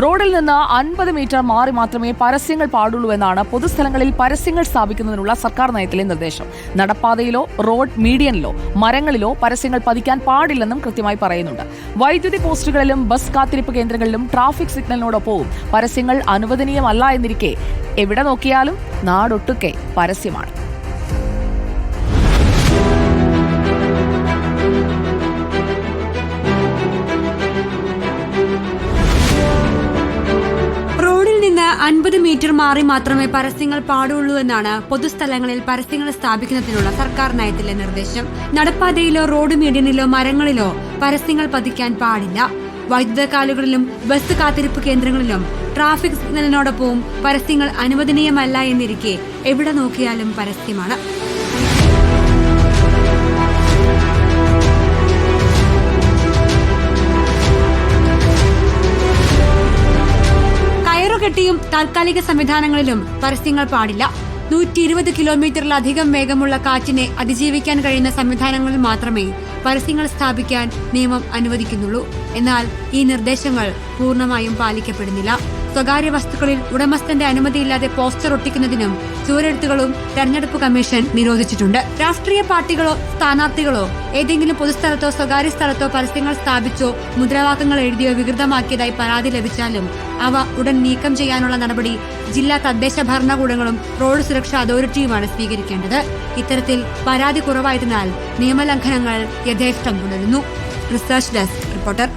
റോഡിൽ നിന്ന് അൻപത് മീറ്റർ മാറി മാത്രമേ പരസ്യങ്ങൾ പാടുള്ളൂ എന്നാണ് പൊതുസ്ഥലങ്ങളിൽ പരസ്യങ്ങൾ സ്ഥാപിക്കുന്നതിനുള്ള സർക്കാർ നയത്തിലെ നിർദ്ദേശം. നടപ്പാതയിലോ റോഡ് മീഡിയനിലോ മരങ്ങളിലോ പരസ്യങ്ങൾ പതിക്കാൻ പാടില്ലെന്നും കൃത്യമായി പറയുന്നുണ്ട്. വൈദ്യുതി പോസ്റ്റുകളിലും ബസ് കാത്തിരിപ്പ് കേന്ദ്രങ്ങളിലും ട്രാഫിക് സിഗ്നലിനോടൊപ്പവും പരസ്യങ്ങൾ അനുവദനീയമല്ല എന്നിരിക്കെ എവിടെ നോക്കിയാലും നാടൊട്ടുക്കെ പരസ്യമാണ്. അൻപത് മീറ്റർ മാറി മാത്രമേ പരസ്യങ്ങൾ പാടുള്ളൂ എന്നാണ് പൊതുസ്ഥലങ്ങളിൽ പരസ്യങ്ങൾ സ്ഥാപിക്കുന്നതിനുള്ള സർക്കാർ നയത്തിലെ നിർദ്ദേശം. നടപ്പാതയിലോ റോഡ് മീഡിയനിലോ മരങ്ങളിലോ പരസ്യങ്ങൾ പതിക്കാൻ പാടില്ല. വൈദ്യുത കാലുകളിലും ബസ് കാത്തിരിപ്പ് കേന്ദ്രങ്ങളിലും ട്രാഫിക് സിഗ്നലിനോടൊപ്പവും പരസ്യങ്ങൾ അനുവദനീയമല്ല എന്നിരിക്കെ എവിടെ നോക്കിയാലും പരസ്യമാണ്. കയറുകെട്ടിയും താൽക്കാലിക സംവിധാനങ്ങളിലും പരസ്യങ്ങൾ പാടില്ല. നൂറ്റി ഇരുപത് കിലോമീറ്ററിലധികം വേഗമുള്ള കാറ്റിനെ അതിജീവിക്കാൻ കഴിയുന്ന സംവിധാനങ്ങളിൽ മാത്രമേ പരസ്യങ്ങൾ സ്ഥാപിക്കാൻ നിയമം അനുവദിക്കുന്നുള്ളൂ. എന്നാൽ ഈ നിർദ്ദേശങ്ങൾ പൂർണമായും പാലിക്കപ്പെടുന്നില്ല. സ്വകാര്യ വസ്തുക്കളിൽ ഉടമസ്ഥന്റെ അനുമതിയില്ലാതെ പോസ്റ്റർ ഒട്ടിക്കുന്നതിനും ചുവരെഴുത്തുകളും തെരഞ്ഞെടുപ്പ് കമ്മീഷൻ നിരോധിച്ചിട്ടുണ്ട്. രാഷ്ട്രീയ പാർട്ടികളോ സ്ഥാനാർത്ഥികളോ ഏതെങ്കിലും പൊതുസ്ഥലത്തോ സ്വകാര്യ സ്ഥലത്തോ പരസ്യങ്ങൾ സ്ഥാപിച്ചോ മുദ്രാവാക്യങ്ങൾ എഴുതിയോ വികൃതമാക്കിയതായി പരാതി ലഭിച്ചാലും അവ ഉടൻ നീക്കം ചെയ്യാനുള്ള നടപടി ജില്ലാ തദ്ദേശ ഭരണകൂടങ്ങളും റോഡ് സുരക്ഷാ അതോറിറ്റിയുമാണ് സ്വീകരിക്കേണ്ടത്. ഇത്തരത്തിൽ പരാതി കുറവായതിനാൽ നിയമലംഘനങ്ങൾ യഥേഷ്ടം തുടരുന്നു. Research desk reporter.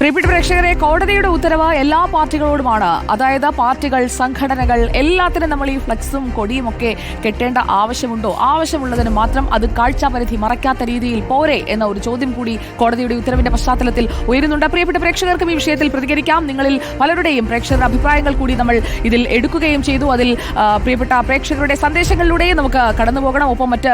പ്രിയപ്പെട്ട പ്രേക്ഷകരെ കോടതിയുടെ ഉത്തരവ് എല്ലാ പാർട്ടികളോടുമാണ്. അതായത് പാർട്ടികൾ സംഘടനകൾ എല്ലാത്തിനും നമ്മൾ ഈ ഫ്ലക്സും കൊടിയും ഒക്കെ കെട്ടേണ്ട ആവശ്യമുണ്ടോ? ആവശ്യമുള്ളതിന് മാത്രം അത് കാഴ്ചാപരിധി മറയ്ക്കാത്ത രീതിയിൽ പോരെ എന്ന ഒരു ചോദ്യം കൂടി കോടതിയുടെ ഉത്തരവിന്റെ പശ്ചാത്തലത്തിൽ ഉയരുന്നുണ്ട്. പ്രിയപ്പെട്ട പ്രേക്ഷകർക്കും ഈ വിഷയത്തിൽ പ്രതികരിക്കാം. നിങ്ങളിൽ പലരുടെയും പ്രേക്ഷകരുടെ അഭിപ്രായങ്ങൾ കൂടി നമ്മൾ ഇതിൽ എടുക്കുകയും ചെയ്തു. അതിൽ പ്രിയപ്പെട്ട പ്രേക്ഷകരുടെ സന്ദേശങ്ങളിലൂടെയും നമുക്ക് കടന്നുപോകണം. ഒപ്പം മറ്റ്